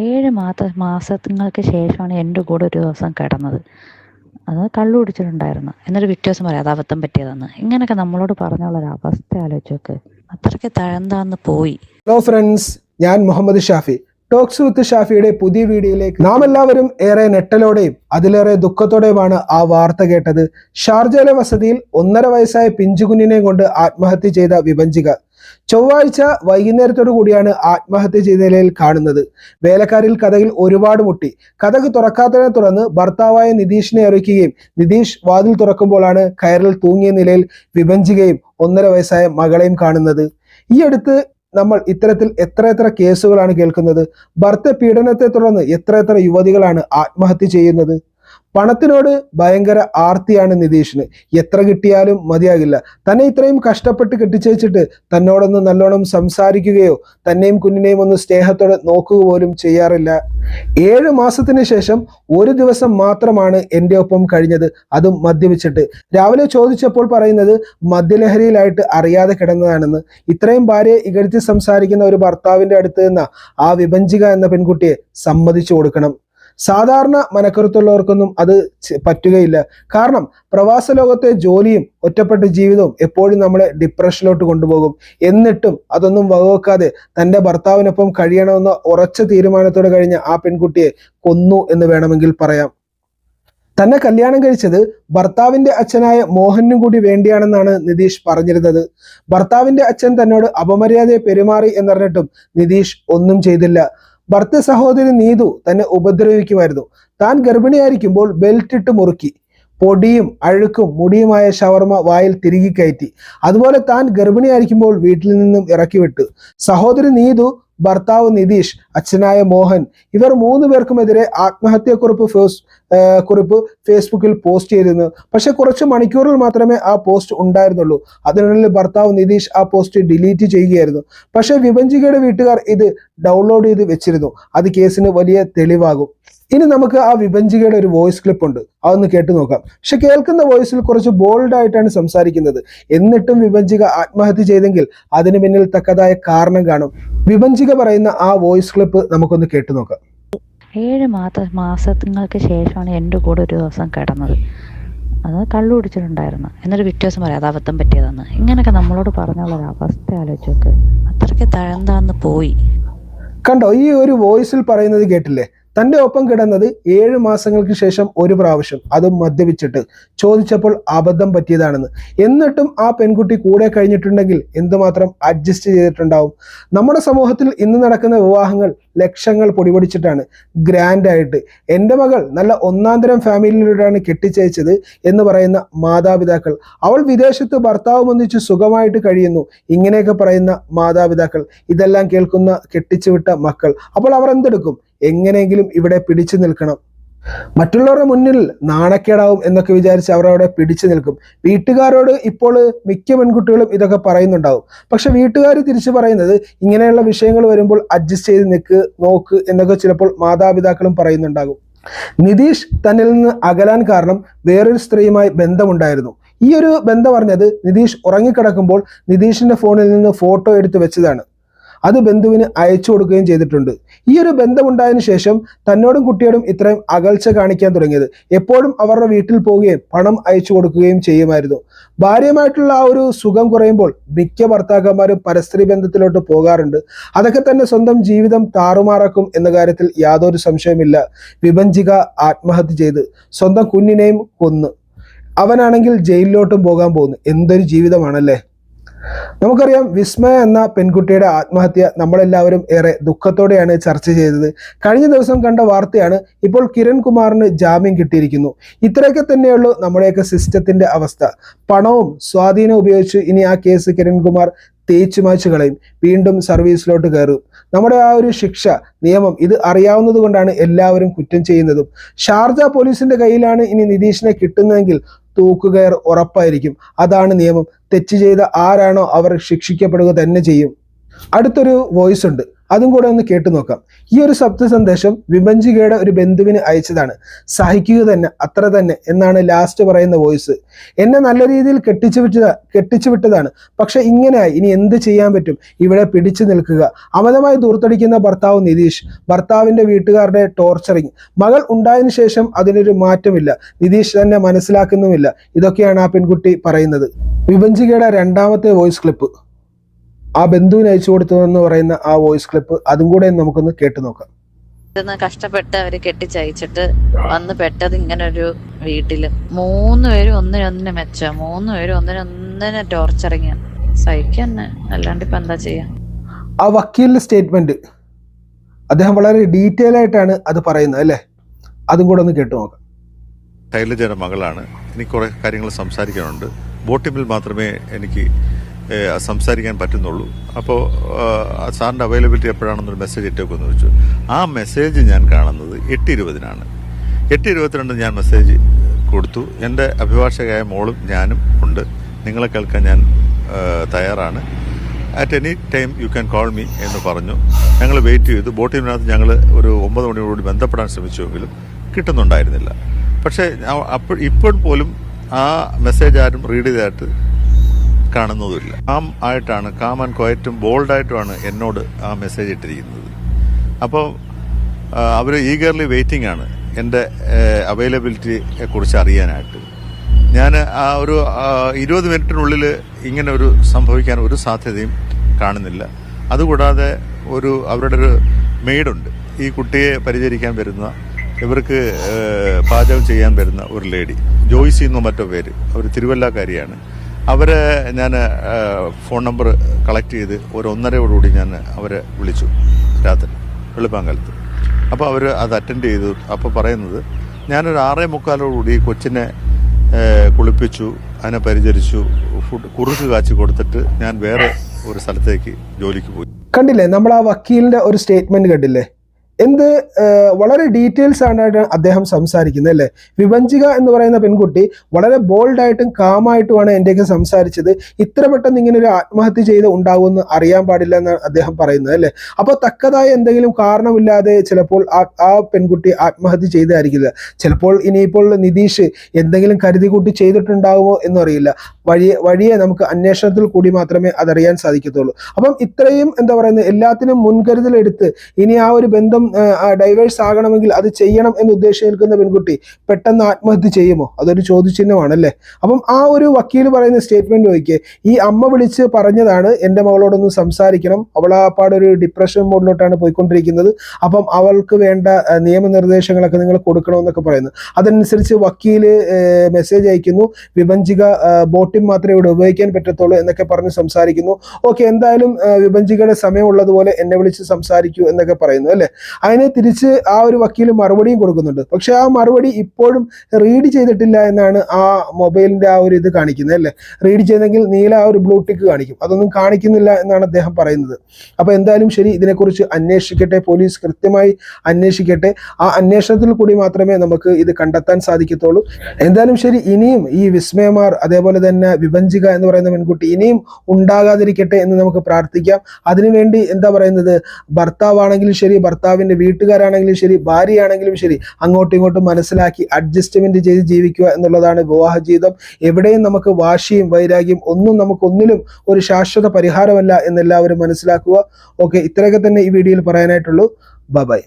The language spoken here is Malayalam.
ഏഴ് മാസ മാസങ്ങൾക്ക് ശേഷമാണ് എന്റെ കൂടെ ഒരു ദിവസം കിടന്നത്. അത് കള്ളു കുടിച്ചിട്ടുണ്ടായിരുന്നു. എന്നൊരു വ്യത്യാസം പറയാം. അത് അബദ്ധം പറ്റിയതെന്ന്. ഇങ്ങനെയൊക്കെ നമ്മളോട് പറഞ്ഞുള്ളൊരു അവസ്ഥ ആലോചിച്ചൊക്കെ അത്രയ്ക്ക് തഴന്താന്ന് പോയി. ഹലോ ഫ്രണ്ട്സ് ഞാൻ മുഹമ്മദ് ഷാഫി. ടോക്സ് വിത്ത് ഷാഫിയുടെ പുതിയ വീഡിയോയിലേക്ക് നാം എല്ലാവരും ഏറെ നെട്ടലോടെയും അതിലേറെ ദുഃഖത്തോടെയുമാണ് ആ വാർത്ത കേട്ടത്. ഷാർജയിലെ വസതിയിൽ ഒന്നര വയസ്സായ പിഞ്ചുകുഞ്ഞിനെ കൊണ്ട് ആത്മഹത്യ ചെയ്ത വിഭജിക ചൊവ്വാഴ്ച വൈകുന്നേരത്തോടു കൂടിയാണ് ആത്മഹത്യ ചെയ്ത നിലയിൽ കാണുന്നത്. വേലക്കാരിൽ കഥയിൽ ഒരുപാട് മുട്ടി. കഥക് തുറക്കാത്തതിനെ തുടർന്ന് ഭർത്താവായ നിതീഷിനെ അറിയിക്കുകയും നിതീഷ് വാതിൽ തുറക്കുമ്പോഴാണ് കയറിൽ തൂങ്ങിയ നിലയിൽ വിഭജിക്കുകയും ഒന്നര വയസ്സായ മകളെയും കാണുന്നത്. ഈ അടുത്ത് നമ്മൾ ഇത്തരത്തിൽ എത്ര എത്ര കേസുകളാണ് കേൾക്കുന്നത്? ഭർത്തെ പീഡനത്തെ തുടർന്ന് എത്ര എത്ര യുവതികളാണ് ആത്മഹത്യ ചെയ്യുന്നത്? പണത്തിനോട് ഭയങ്കര ആർത്തിയാണ് നിതീഷിന്. എത്ര കിട്ടിയാലും മതിയാകില്ല. തന്നെ ഇത്രയും കഷ്ടപ്പെട്ട് കെട്ടിച്ചേച്ചിട്ട് തന്നോടൊന്ന് നല്ലോണം സംസാരിക്കുകയോ തന്നെയും കുഞ്ഞിനെയും ഒന്ന് സ്നേഹത്തോടെ നോക്കുക പോലും ചെയ്യാറില്ല. ഏഴ് മാസത്തിന് ശേഷം ഒരു ദിവസം മാത്രമാണ് എന്റെ ഒപ്പം കഴിഞ്ഞത്. അതും മദ്യപിച്ചിട്ട്. രാവിലെ ചോദിച്ചപ്പോൾ പറയുന്നത് മദ്യലഹരിയിലായിട്ട് അറിയാതെ കിടന്നതാണെന്ന്. ഇത്രയും ഭാര്യയെ ഇകഴ്ത്തി സംസാരിക്കുന്ന ഒരു ഭർത്താവിന്റെ അടുത്ത് നിന്ന് ആ വിഭഞ്ചിക എന്ന പെൺകുട്ടിയെ സമ്മതിച്ചു കൊടുക്കണം. സാധാരണ മനക്കരുത്തുള്ളവർക്കൊന്നും അത് പറ്റുകയില്ല. കാരണം പ്രവാസ ലോകത്തെ ജോലിയും ഒറ്റപ്പെട്ട ജീവിതവും എപ്പോഴും നമ്മളെ ഡിപ്രഷനിലോട്ട് കൊണ്ടുപോകും. എന്നിട്ടും അതൊന്നും വകവെക്കാതെ തന്റെ ഭർത്താവിനൊപ്പം കഴിയണമെന്ന ഉറച്ച തീരുമാനത്തോടെ കഴിഞ്ഞ ആ പെൺകുട്ടിയെ കൊന്നു എന്ന് വേണമെങ്കിൽ പറയാം. തന്നെ കല്യാണം കഴിച്ചത് ഭർത്താവിന്റെ അച്ഛനായ മോഹനും കൂടി വേണ്ടിയാണെന്നാണ് നിതീഷ് പറഞ്ഞിരുന്നത്. ഭർത്താവിന്റെ അച്ഛൻ തന്നോട് അപമര്യാദയെ പെരുമാറി എന്നറിഞ്ഞിട്ടും നിതീഷ് ഒന്നും ചെയ്തില്ല. ഭർത്ത സഹോദരി നീതു തന്നെ ഉപദ്രവിക്കുമായിരുന്നു. താൻ ഗർഭിണിയായിരിക്കുമ്പോൾ ബെൽറ്റ് ഇട്ട് മുറുക്കി. പൊടിയും അഴുക്കും മുടിയുമായ ഷവർമ വായിൽ തിരികെ കയറ്റി. അതുപോലെ താൻ ഗർഭിണിയായിരിക്കുമ്പോൾ വീട്ടിൽ നിന്നും ഇറക്കി വിട്ടു. സഹോദരി നീതു ഭർത്താവ് നിതീഷ് അച്ഛനായ മോഹൻ ഇവർ മൂന്ന് പേർക്കുമെതിരെ ആത്മഹത്യാക്കുറിപ്പ് ഫേസ് കുറിപ്പ് ഫേസ്ബുക്കിൽ പോസ്റ്റ് ചെയ്തിരുന്നു. പക്ഷെ കുറച്ച് മണിക്കൂറിൽ മാത്രമേ ആ പോസ്റ്റ് ഉണ്ടായിരുന്നുള്ളൂ. അതിനുള്ളിൽ ഭർത്താവ് നിതീഷ് ആ പോസ്റ്റ് ഡിലീറ്റ് ചെയ്യുകയായിരുന്നു. പക്ഷെ വിഭഞ്ചികയുടെ വീട്ടുകാർ ഇത് ഡൗൺലോഡ് ചെയ്ത് വെച്ചിരുന്നു. അത് കേസിന് വലിയ തെളിവാകും. ഇനി നമുക്ക് ആ വിഭഞ്ചികയുടെ ഒരു വോയിസ് ക്ലിപ്പ് ഉണ്ട്. അതൊന്ന് കേട്ടു നോക്കാം. പക്ഷെ കേൾക്കുന്ന വോയിസിൽ കുറച്ച് ബോൾഡ് ആയിട്ടാണ് സംസാരിക്കുന്നത്. എന്നിട്ടും വിഭഞ്ചിക ആത്മഹത്യ ചെയ്തെങ്കിൽ അതിന് പിന്നിൽ തക്കതായ കാരണം കാണും. വിഭഞ്ചിക പറയുന്ന ആ വോയിസ് ക്ലിപ്പ് നമുക്കൊന്ന് കേട്ടു നോക്കാം. ഏഴ് മാസ മാസങ്ങൾക്ക് ശേഷമാണ് എന്റെ കൂടെ ഒരു ദിവസം കിടന്നത്. അത് കള്ളു കുടിച്ചിട്ടുണ്ടായിരുന്നു. എന്നൊരു പിറ്റേ പറയാം. അത് അബദ്ധം പറ്റിയതെന്ന്. ഇങ്ങനെയൊക്കെ നമ്മളോട് പറഞ്ഞുള്ള ഒരു അവസ്ഥ ആലോചിച്ച് നോക്ക് അത്രയ്ക്ക് തഴന്താന്ന് പോയി. കണ്ടോ ഈ ഒരു വോയിസിൽ പറയുന്നത് കേട്ടില്ലേ? തന്റെ ഒപ്പം കിടന്നത് ഏഴ് മാസങ്ങൾക്ക് ശേഷം ഒരു പ്രാവശ്യം. അതും മദ്യപിച്ചിട്ട് ചോദിച്ചപ്പോൾ അബദ്ധം പറ്റിയതാണെന്ന്. എന്നിട്ടും ആ പെൺകുട്ടി കൂടെ കഴിഞ്ഞിട്ടുണ്ടെങ്കിൽ എന്തുമാത്രം അഡ്ജസ്റ്റ് ചെയ്തിട്ടുണ്ടാവും? നമ്മുടെ സമൂഹത്തിൽ ഇന്ന് നടക്കുന്ന വിവാഹങ്ങൾ ലക്ഷങ്ങൾ പൊടിപൊടിച്ചിട്ടാണ്. ഗ്രാൻഡ് ആയിട്ട്. എന്റെ മകൾ നല്ല ഒന്നാന്തരം ഫാമിലിയിലൂടെയാണ് കെട്ടിച്ചയച്ചത് എന്ന് പറയുന്ന മാതാപിതാക്കൾ. അവൾ വിദേശത്ത് ഭർത്താവ് ഒന്നിച്ച് സുഖമായിട്ട് കഴിയുന്നു. ഇങ്ങനെയൊക്കെ പറയുന്ന മാതാപിതാക്കൾ. ഇതെല്ലാം കേൾക്കുന്ന കെട്ടിച്ചുവിട്ട മക്കൾ. അപ്പോൾ അവർ എന്തെടുക്കും? എങ്ങനെയെങ്കിലും ഇവിടെ പിടിച്ചു നിൽക്കണം. മറ്റുള്ളവരുടെ മുന്നിൽ നാണക്കേടാവും എന്നൊക്കെ വിചാരിച്ച് അവർ അവിടെ പിടിച്ചു നിൽക്കും. വീട്ടുകാരോട് ഇപ്പോൾ മിക്ക പെൺകുട്ടികളും ഇതൊക്കെ പറയുന്നുണ്ടാവും. പക്ഷെ വീട്ടുകാർ തിരിച്ചു പറയുന്നത് ഇങ്ങനെയുള്ള വിഷയങ്ങൾ വരുമ്പോൾ അഡ്ജസ്റ്റ് ചെയ്ത് നിൽക്ക് നോക്ക് എന്നൊക്കെ ചിലപ്പോൾ മാതാപിതാക്കളും പറയുന്നുണ്ടാകും. നിതീഷ് തന്നിൽ നിന്ന് അകലാൻ കാരണം വേറൊരു സ്ത്രീയുമായി ബന്ധമുണ്ടായിരുന്നു. ഈ ഒരു ബന്ധം പറഞ്ഞത് നിതീഷ് ഉറങ്ങിക്കിടക്കുമ്പോൾ നിതീഷിന്റെ ഫോണിൽ നിന്ന് ഫോട്ടോ എടുത്ത് വെച്ചതാണ്. അത് ബന്ധുവിന് അയച്ചു കൊടുക്കുകയും ചെയ്തിട്ടുണ്ട്. ഈ ഒരു ബന്ധമുണ്ടായതിനു ശേഷം തന്നോടും കുട്ടിയോടും ഇത്രയും അകൽച്ച കാണിക്കാൻ തുടങ്ങിയത്. എപ്പോഴും അവരുടെ വീട്ടിൽ പോവുകയും പണം അയച്ചു കൊടുക്കുകയും ചെയ്യുമായിരുന്നു. ഭാര്യമായിട്ടുള്ള ആ ഒരു സുഖം കുറയുമ്പോൾ മിക്ക ഭർത്താക്കന്മാരും പരസ്ത്രീ ബന്ധത്തിലോട്ട് പോകാറുണ്ട്. അതൊക്കെ തന്നെ സ്വന്തം ജീവിതം താറുമാറാക്കും എന്ന കാര്യത്തിൽ യാതൊരു സംശയമില്ല വിഭഞ്ചിക ആത്മഹത്യ ചെയ്ത് സ്വന്തം കുഞ്ഞിനെയും കൊന്ന് അവനാണെങ്കിൽ ജയിലിലോട്ടും പോകാൻ പോകുന്നു. എന്തൊരു ജീവിതമാണല്ലേ? നമുക്കറിയാം വിസ്മയ എന്ന പെൺകുട്ടിയുടെ ആത്മഹത്യ നമ്മളെല്ലാവരും ഏറെ ദുഃഖത്തോടെയാണ് ചർച്ച ചെയ്തത്. കഴിഞ്ഞ ദിവസം കണ്ട വാർത്തയാണ് ഇപ്പോൾ കിരൺ കുമാറിന് ജാമ്യം കിട്ടിയിരിക്കുന്നു. ഇത്രയൊക്കെ തന്നെയുള്ളൂ നമ്മുടെയൊക്കെ സിസ്റ്റത്തിന്റെ അവസ്ഥ. പണവും സ്വാധീനവും ഉപയോഗിച്ച് ഇനി ആ കേസ് കിരൺകുമാർ തേച്ചു മാച്ചു കളയും. വീണ്ടും സർവീസിലോട്ട് കയറും. നമ്മുടെ ആ ഒരു ശിക്ഷ നിയമം ഇത് അറിയാവുന്നത് കൊണ്ടാണ് എല്ലാവരും കുറ്റം ചെയ്യുന്നതും. ഷാർജ പോലീസിന്റെ കയ്യിലാണ് ഇനി നിതീഷിനെ കിട്ടുന്നതെങ്കിൽ തൂക്കുകയർ ഉറപ്പായിരിക്കും. അതാണ് നിയമം. തെറ്റ് ചെയ്ത ആരാണോ അവർ ശിക്ഷിക്കപ്പെടുക തന്നെ ചെയ്യും. അടുത്തൊരു വോയിസ് ഉണ്ട്. അതും കൂടെ ഒന്ന് കേട്ടു നോക്കാം. ഈ ഒരു ശബ്ദ സന്ദേശം വിഭഞ്ചികയുടെ ഒരു ബന്ധുവിന് അയച്ചതാണ്. സഹിക്കുക തന്നെ അത്ര തന്നെ എന്നാണ് ലാസ്റ്റ് പറയുന്ന വോയിസ് എന്നെ നല്ല രീതിയിൽ കെട്ടിച്ചു വിട്ട കെട്ടിച്ചു വിട്ടതാണ്. പക്ഷെ ഇങ്ങനെയായി ഇനി എന്ത് ചെയ്യാൻ പറ്റും? ഇവിടെ പിടിച്ചു നിൽക്കുക. അമിതമായി ദൂർത്തടിക്കുന്ന ഭർത്താവ് നിതീഷ് ഭർത്താവിന്റെ വീട്ടുകാരുടെ ടോർച്ചറിങ് മകൾ ഉണ്ടായതിനു ശേഷം അതിനൊരു മാറ്റമില്ല. നിതീഷ് തന്നെ മനസ്സിലാക്കുന്നുമില്ല. ഇതൊക്കെയാണ് ആ പെൺകുട്ടി പറയുന്നത്. വിഭഞ്ചികയുടെ രണ്ടാമത്തെ വോയിസ് ക്ലിപ്പ് ആ ബന്ധുവിന് അയച്ചു കൊടുത്തതെന്ന് പറയുന്ന ആ വോയിസ് ക്ലിപ്പ് അതും കൂടെ നമുക്കൊന്ന് കേട്ടു നോക്കാം. കഷ്ടപ്പെട്ട് അവർ കെട്ടിച്ചയച്ചിട്ട് വന്ന് പെട്ടത് ഇങ്ങനെ ഒരു വീട്ടിൽ. മൂന്ന് പേരും ഒന്നിനൊന്നിനെ മെച്ച? മൂന്ന് പേരും ഒന്നിനൊന്നിനെ ടോർച്ചറിങ് സഹിക്കന്നെ. അല്ലാണ്ട് ഇപ്പൊ എന്താ ചെയ്യാ? ആ വക്കീലിന്റെ സ്റ്റേറ്റ്മെന്റ് അദ്ദേഹം വളരെ ഡീറ്റെയിൽ ആയിട്ടാണ് അത് പറയുന്നത് അല്ലേ? അതും കൂടെ ഒന്ന് കേട്ടു നോക്കാം. ശൈലജയുടെ മകളാണ്. എനിക്ക് കുറെ കാര്യങ്ങൾ സംസാരിക്കാനുണ്ട്. ബോട്ടിമിൽ മാത്രമേ എനിക്ക് സംസാരിക്കാൻ പറ്റുന്നുള്ളൂ. അപ്പോൾ സാറിന്റെ അവൈലബിലിറ്റി എപ്പോഴാണെന്നൊരു മെസ്സേജ് ഇട്ടേക്കെന്ന് ചോദിച്ചു. ആ മെസ്സേജ് ഞാൻ കാണുന്നത് എട്ട് ഇരുപതിനാണ് എട്ട് ഇരുപത്തിരണ്ട് ഞാൻ മെസ്സേജ് കൊടുത്തു. എന്റെ അഭിഭാഷകയായ മോളും ഞാനും ഉണ്ട്. നിങ്ങളെ കേൾക്കാൻ ഞാൻ തയ്യാറാണ്. At any time you can call me എന്ന് പറഞ്ഞു. ഞങ്ങൾ വെയിറ്റ് ചെയ്തു. ബോട്ടിനകത്ത് ഞങ്ങൾ ഒരു ഒമ്പത് മണിയോടുകൂടി ബന്ധപ്പെടാൻ ശ്രമിച്ചുവെങ്കിലും കിട്ടുന്നുണ്ടായിരുന്നില്ല. പക്ഷേ അപ്പോൾ ഇപ്പോൾ പോലും ആ മെസ്സേജ് ആരും റീഡ് ചെയ്തതായിട്ട് കാണുന്നതുമില്ല. കാം ആയിട്ടാണ് കാം ആൻഡ് ക്വയറ്റും ബോൾഡായിട്ടുമാണ് എന്നോട് ആ മെസ്സേജ് ഇട്ടിരിക്കുന്നത്. അപ്പോൾ അവർ ഈഗർലി വെയിറ്റിംഗ് ആണ് എന്റെ അവൈലബിലിറ്റിയെ കുറിച്ച് അറിയാനായിട്ട്. ഞാൻ ആ ഒരു ഇരുപത് മിനിറ്റിനുള്ളിൽ ഇങ്ങനെ ഒരു സംഭവിക്കാൻ ഒരു സാധ്യതയും കാണുന്നില്ല. അതുകൂടാതെ ഒരു അവരുടെ ഒരു മെയ്ഡുണ്ട്. ഈ കുട്ടിയെ പരിചരിക്കാൻ വരുന്ന ഇവർക്ക് പാചകം ചെയ്യാൻ വരുന്ന ഒരു ലേഡി ജോയ്സി എന്നോ മറ്റോ പേര് അവർ തിരുവല്ലക്കാരിയാണ്. അവരെ ഞാൻ ഫോൺ നമ്പർ കളക്ട് ചെയ്ത് ഒരു ഒന്നരയോടുകൂടി ഞാൻ അവരെ വിളിച്ചു രാത്രി വെളുപ്പാങ്കാലത്ത്. അപ്പോൾ അവർ അത് അറ്റൻഡ് ചെയ്തു. അപ്പോൾ പറയുന്നത് ഞാനൊരു ആറേ മുക്കാലോടുകൂടി കൊച്ചിനെ കുളിപ്പിച്ചു അതിനെ പരിചരിച്ചു ഫുഡ് കുറുക്ക് കാച്ചി കൊടുത്തിട്ട് ഞാൻ വേറെ ഒരു സ്ഥലത്തേക്ക് ജോലിക്ക് പോയി. കണ്ടില്ലേ നമ്മൾ ആ വക്കീലിന്റെ ഒരു സ്റ്റേറ്റ്മെന്റ് കണ്ടില്ലേ? എന്ത് വളരെ ഡീറ്റെയിൽസ് ആണ് അദ്ദേഹം സംസാരിക്കുന്നത് അല്ലേ? വിഭജിക എന്ന് പറയുന്ന പെൺകുട്ടി വളരെ ബോൾഡായിട്ടും കാമായിട്ടുമാണ് എന്റെയൊക്കെ സംസാരിച്ചത്. ഇത്ര പെട്ടെന്ന് ഇങ്ങനെ ഒരു ആത്മഹത്യ ചെയ്ത് ഉണ്ടാവുമെന്ന് അറിയാൻ പാടില്ല എന്നാണ് അദ്ദേഹം പറയുന്നത് അല്ലേ? അപ്പോൾ തക്കതായ എന്തെങ്കിലും കാരണമില്ലാതെ ചിലപ്പോൾ ആ പെൺകുട്ടി ആത്മഹത്യ ചെയ്തായിരിക്കില്ല. ചിലപ്പോൾ ഇനിയിപ്പോൾ നിതീഷ് എന്തെങ്കിലും കരുതി കൂട്ടി ചെയ്തിട്ടുണ്ടാവുമോ എന്നറിയില്ല. വഴിയെ വഴിയെ നമുക്ക് അന്വേഷണത്തിൽ കൂടി മാത്രമേ അതറിയാൻ സാധിക്കത്തുള്ളൂ. അപ്പം ഇത്രയും എന്താ പറയുന്നത് എല്ലാത്തിനും മുൻകരുതലെടുത്ത് ഇനി ആ ഒരു ബന്ധം ഡൈവേഴ്സ് ആകണമെങ്കിൽ അത് ചെയ്യണം എന്ന് ഉദ്ദേശിച്ച് നിൽക്കുന്ന പെൺകുട്ടി പെട്ടെന്ന് ആത്മഹത്യ ചെയ്യുമോ? അതൊരു ചോദ്യചിഹ്നമാണല്ലേ? അപ്പം ആ ഒരു വക്കീൽ പറയുന്ന സ്റ്റേറ്റ്മെന്റ് നോക്കിയേ ഈ അമ്മ വിളിച്ച് പറഞ്ഞതാണ് എന്റെ മകളോടൊന്ന് സംസാരിക്കണം. അവൾ ആ പാടൊരു ഡിപ്രഷൻ മോഡിലോട്ടാണ് പോയിക്കൊണ്ടിരിക്കുന്നത്. അപ്പം അവൾക്ക് വേണ്ട നിയമനിർദ്ദേശങ്ങളൊക്കെ നിങ്ങൾ കൊടുക്കണമെന്നൊക്കെ പറയുന്നു. അതനുസരിച്ച് വക്കീൽ മെസ്സേജ് അയക്കുന്നു. വിഭജിക ബോട്ടിംഗ് മാത്രമേ ഇവിടെ ഉപയോഗിക്കാൻ പറ്റത്തുള്ളൂ എന്നൊക്കെ പറഞ്ഞ് സംസാരിക്കുന്നു. ഓക്കെ എന്തായാലും വിഭജികയുടെ സമയമുള്ളതുപോലെ എന്നെ വിളിച്ച് സംസാരിക്കൂ എന്നൊക്കെ പറയുന്നു അല്ലേ? അതിന് തിരിച്ച് ആ ഒരു വക്കീൽ മറുപടിയും കൊടുക്കുന്നുണ്ട്. പക്ഷെ ആ മറുപടി ഇപ്പോഴും റീഡ് ചെയ്തിട്ടില്ല എന്നാണ് ആ മൊബൈലിന്റെ ആ ഒരു ഇത് കാണിക്കുന്നത് അല്ലേ? റീഡ് ചെയ്തെങ്കിൽ നീല ആ ഒരു ബ്ലൂ ടിക്ക് കാണിക്കും. അതൊന്നും കാണിക്കുന്നില്ല എന്നാണ് അദ്ദേഹം പറയുന്നത്. അപ്പൊ എന്തായാലും ശരി ഇതിനെക്കുറിച്ച് അന്വേഷിക്കട്ടെ പോലീസ് കൃത്യമായി അന്വേഷിക്കട്ടെ. ആ അന്വേഷണത്തിൽ കൂടി മാത്രമേ നമുക്ക് ഇത് കണ്ടെത്താൻ സാധിക്കത്തുള്ളൂ. എന്തായാലും ശരി ഇനിയും ഈ വിസ്മയമാർ അതേപോലെ തന്നെ വിഭജിക എന്ന് പറയുന്ന പെൺകുട്ടി ഇനിയും ഉണ്ടാകാതിരിക്കട്ടെ എന്ന് നമുക്ക് പ്രാർത്ഥിക്കാം. അതിനുവേണ്ടി എന്താ പറയുന്നത്? ഭർത്താവാണെങ്കിലും ശരി ഭർത്താവിന്റെ വീട്ടുകാരാണെങ്കിലും ശരി ഭാര്യയാണെങ്കിലും ശരി അങ്ങോട്ടും ഇങ്ങോട്ടും മനസ്സിലാക്കി അഡ്ജസ്റ്റ്മെന്റ് ചെയ്ത് ജീവിക്കുക എന്നുള്ളതാണ് വിവാഹ ജീവിതം. എവിടെയും നമുക്ക് വാശിയും വൈരാഗ്യം ഒന്നും നമുക്ക് ഒന്നിലും ഒരു ശാശ്വത പരിഹാരമല്ല എന്നെല്ലാവരും മനസ്സിലാക്കുക. ഓക്കെ ഇത്രയൊക്കെ തന്നെ ഈ വീഡിയോയിൽ പറയാനായിട്ടുള്ളൂ. ബൈ